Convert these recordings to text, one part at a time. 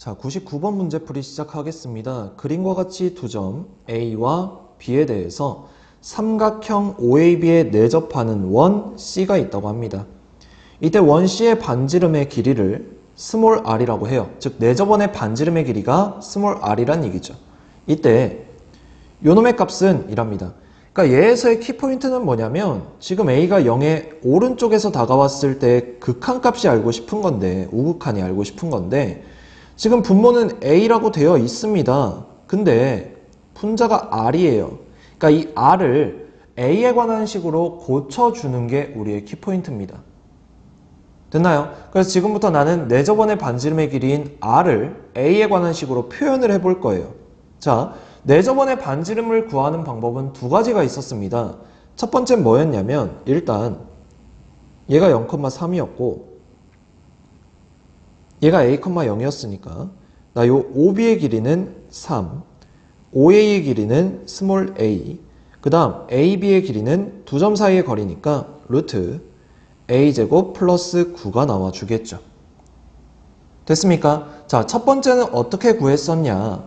자, 99번 문제풀이 시작하겠습니다. 그림과 같이 두 점 A와 B에 대해서 삼각형 OAB에 내접하는 원 C가 있다고 합니다. 이때 원 C의 반지름의 길이를 스몰 r이라고 해요. 즉 내접원의 반지름의 길이가 스몰 r이란 얘기죠. 이때 요놈의 값은 이랍니다. 그러니까 얘에서의 키포인트는 뭐냐면 지금 A가 0의 오른쪽에서 다가왔을 때 극한값이 알고 싶은 건데 우극한이 알고 싶은 건데 지금 분모는 A라고 되어 있습니다. 근데 분자가 R이에요. 그러니까 이 R을 A에 관한 식으로 고쳐주는 게 우리의 키포인트입니다. 됐나요? 그래서 지금부터 나는 내 저번의 반지름의 길이인 R을 A에 관한 식으로 표현을 해볼 거예요. 자, 내 저번의 반지름을 구하는 방법은 두 가지가 있었습니다. 첫 번째는 뭐였냐면 일단 얘가 0,3이었고 얘가 a,0이었으니까 나 요 OB의 길이는 3, OA의 길이는 스몰 a, 그 다음 AB의 길이는 두 점 사이의 거리니까 루트 a제곱 플러스 9가 나와 주겠죠. 됐습니까? 자, 첫 번째는 어떻게 구했었냐?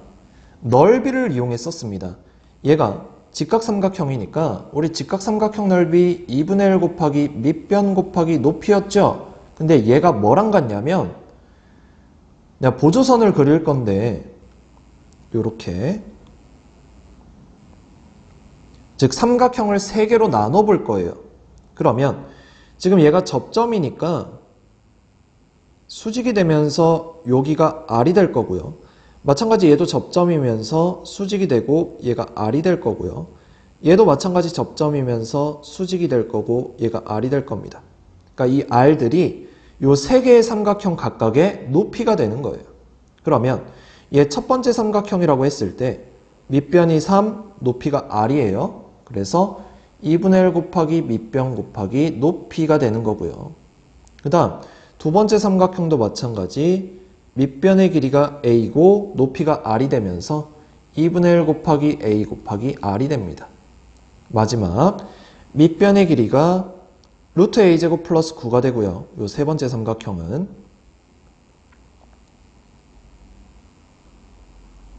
넓이를 이용했었습니다. 얘가 직각삼각형이니까 우리 직각삼각형 넓이 2분의 1 곱하기 밑변 곱하기 높이였죠? 근데 얘가 뭐랑 같냐면 내가 보조선을 그릴 건데 요렇게 즉 삼각형을 세 개로 나눠 볼 거예요. 그러면 지금 얘가 접점이니까 수직이 되면서 여기가 R이 될 거고요. 마찬가지 얘도 접점이면서 수직이 되고 얘가 R이 될 거고요. 얘도 마찬가지 접점이면서 수직이 될 거고 얘가 R이 될 겁니다. 그러니까 이 R들이 요 세 개의 삼각형 각각의 높이가 되는 거예요. 그러면 얘 첫 번째 삼각형이라고 했을 때 밑변이 3, 높이가 R이에요. 그래서 2분의 1 곱하기 밑변 곱하기 높이가 되는 거고요. 그 다음 두 번째 삼각형도 마찬가지 밑변의 길이가 a고 높이가 r이 되면서 2분의 1 곱하기 a 곱하기 r이 됩니다. 마지막 밑변의 길이가 루트 a제곱 플러스 9가 되고요. 요 세 번째 삼각형은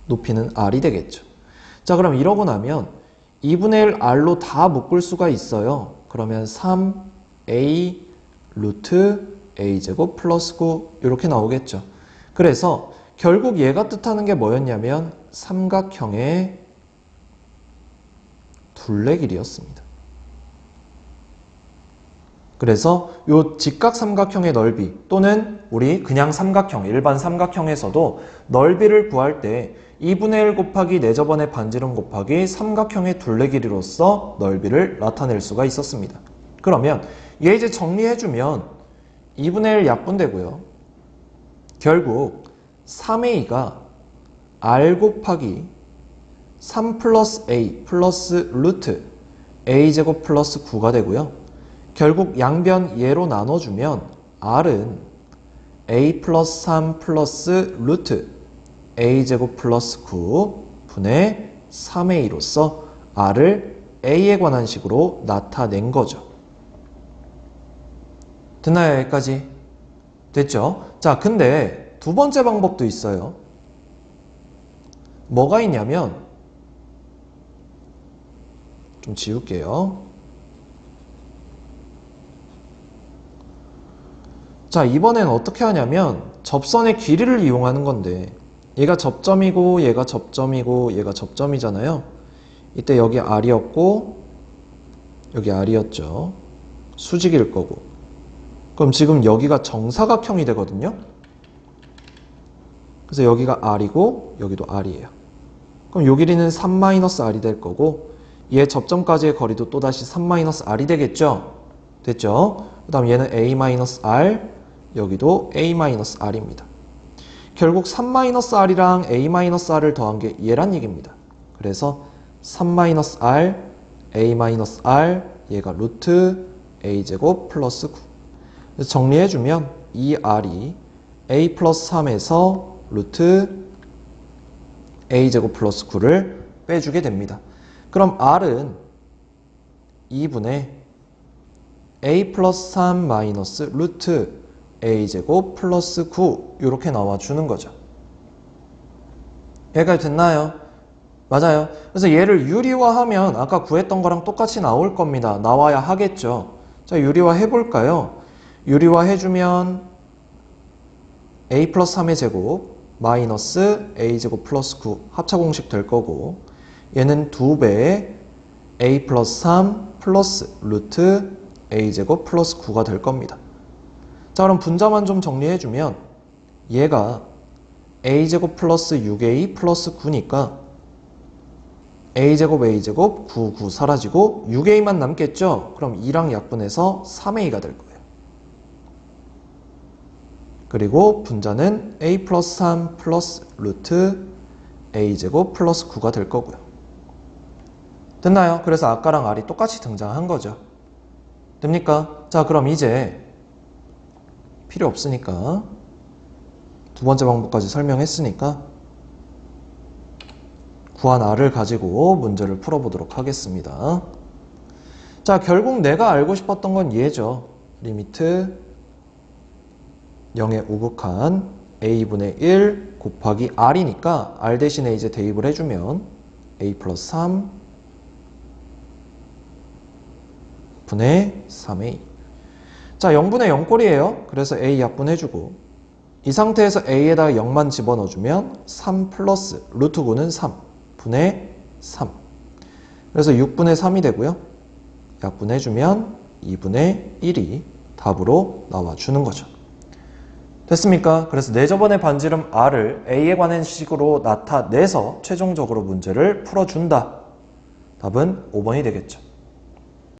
높이는 r이 되겠죠. 자 그럼 이러고 나면 2분의 1 r로 다 묶을 수가 있어요. 그러면 3a 루트 a제곱 플러스 9 이렇게 나오겠죠. 그래서 결국 얘가 뜻하는 게 뭐였냐면 삼각형의 둘레 길이였습니다. 그래서 요 직각 삼각형의 넓이 또는 우리 그냥 삼각형, 일반 삼각형에서도 넓이를 구할 때 2분의 1 곱하기 내저번의 반지름 곱하기 삼각형의 둘레 길이로서 넓이를 나타낼 수가 있었습니다. 그러면 얘 이제 정리해주면 2분의 1 약분되고요. 결국 3a가 r 곱하기 3 플러스 a 플러스 루트 a제곱 플러스 9가 되고요. 결국 양변 예로 나눠주면 r은 a 플러스 3 플러스 루트 a제곱 플러스 9 분의 3a로서 r을 a에 관한 식으로 나타낸 거죠. 됐나요? 여기까지? 됐죠? 자, 근데 두 번째 방법도 있어요. 뭐가 있냐면, 좀 지울게요. 자, 이번엔 어떻게 하냐면, 접선의 길이를 이용하는 건데, 얘가 접점이고, 얘가 접점이고, 얘가 접점이잖아요. 이때 여기 R이었고, 여기 R이었죠. 수직일 거고. 그럼 지금 여기가 정사각형이 되거든요. 그래서 여기가 R이고 여기도 R이에요. 그럼 요 길이는 3-R이 될 거고 얘 접점까지의 거리도 또다시 3-R이 되겠죠. 됐죠? 그 다음 얘는 A-R 여기도 A-R입니다. 결국 3-R이랑 A-R을 더한 게 얘란 얘기입니다. 그래서 3-R, A-R 얘가 루트 A제곱 플러스 9 정리해주면 이 r이 a 플러스 3에서 루트 a제곱 플러스 9를 빼주게 됩니다. 그럼 r은 2분의 a 플러스 3 마이너스 루트 a제곱 플러스 9 이렇게 나와주는 거죠. 여기까지 됐나요? 맞아요. 그래서 얘를 유리화하면 아까 구했던 거랑 똑같이 나올 겁니다. 나와야 하겠죠. 자, 유리화 해볼까요? 유리화 해주면 a 플러스 3의 제곱 마이너스 a 제곱 플러스 9 합차 공식 될 거고 얘는 2배의 a 플러스 3 플러스 루트 a 제곱 플러스 9가 될 겁니다. 자, 그럼 분자만 좀 정리해주면 얘가 a제곱 플러스 6a 플러스 9니까 a제곱 a제곱 9, 9 사라지고 6a만 남겠죠? 그럼 2랑 약분해서 3a가 될 거예요. 그리고 분자는 a 플러스 3 플러스 루트 a제곱 플러스 9가 될 거고요. 됐나요? 그래서 아까랑 r이 똑같이 등장한 거죠. 됩니까? 자, 그럼 이제 필요 없으니까 두 번째 방법까지 설명했으니까 구한 r을 가지고 문제를 풀어보도록 하겠습니다. 자, 결국 내가 알고 싶었던 건 얘죠. 리미트 0에 우극한 a분의 1 곱하기 r이니까 r 대신에 이제 대입을 해주면 a 플러스 3 분의 3a 자, 0분의 0꼴이에요. 그래서 a 약분해주고 이 상태에서 a에다가 0만 집어넣어주면 3 플러스 루트 9는 3 분의 3 그래서 6분의 3이 되고요. 약분해주면 2분의 1이 답으로 나와주는 거죠. 됐습니까? 그래서 네 내저번의 반지름 R을 A에 관한 식으로 나타내서 최종적으로 문제를 풀어준다. 답은 5번이 되겠죠.